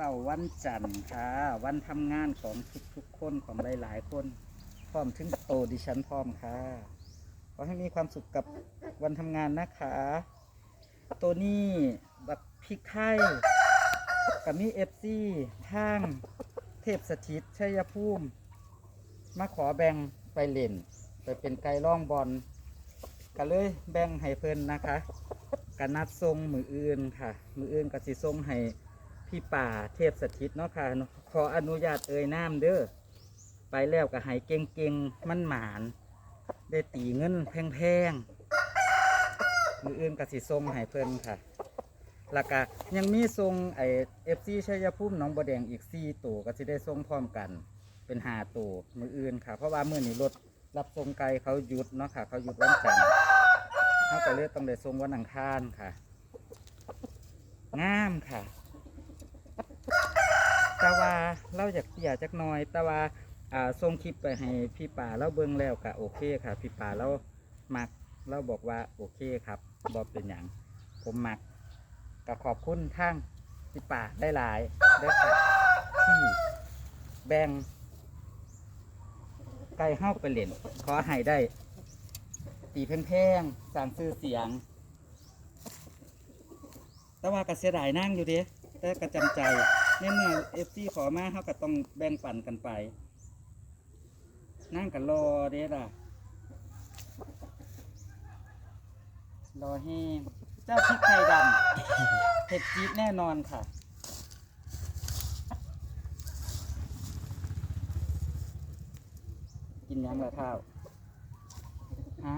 เสาร์วันจันทร์ค่ะ วันทำงานของทุกๆคนของหลายๆ คน พร้อมถึงโตดิฉันพร้อมค่ะ ขอให้มีความสุขกับวันทำงานนะคะ ตัวนี้บักพริกไทยกับมีเอฟซีทางเทพสถิตชัยภูมิ มาขอแบ่งไปเล่น ไปเป็นไก่ล่องบอลก็เลยแบ่งให้เพิ่นนะคะกันนัดทรงมืออื่นค่ะ มืออื่นก็สิทรงให้ พี่ป่าเทพสถิตเนาะค่ะ ขออนุญาตเอ่ยน้ำเด้อไปแล้วก็ให้เก่งๆมันหมาน ได้ตีเงินแพงๆมืออื่นก็สิทรงให้เพิ่นค่ะแล้วก็ยังมีทรงไอเอฟซีชัยภูมิน้องบัวแดงอีกสี่ตัวก็สิได้ทรงพร้อมกัน เป็นหาตัวมืออื่นค่ะ เพราะว่ามื่อนี้รถรับทรงไกลเขาหยุดเนาะค่ะ เขาหยุดวันจันทร์เขาก็เลยต้องได้ทรงวันอังคารค่ะ งามค่ะ เราอยากเตี่ยจักหน่อย แต่ว่าอ่าส่งคลิปไปให้พี่ป่าเราเบิ่งแล้วก็โอเคค่ะ พี่ป่าเรามักเราบอกว่าโอเคครับบอเป็นอย่างผมมักก็ขอบคุณทางพี่ป่าได้หลายได้ค่ะที่แบ่งไก่เฮ้าไปเล่นขอให้ได้ ตีแพงๆสร้างชื่อเสียง แต่ว่าก็เสียดายนั่งอยู่เด้แต่กระจำใจ ในเมื่อเอฟซีขอมาเขาก็ต้องแบ่งปันกันไป นั่งกันรอเด้ล่ะ รอแห้งเจ้าพริกไทยดำเผ็ดจี๊ดแน่นอนค่ะ กินยังละเท้าฮะ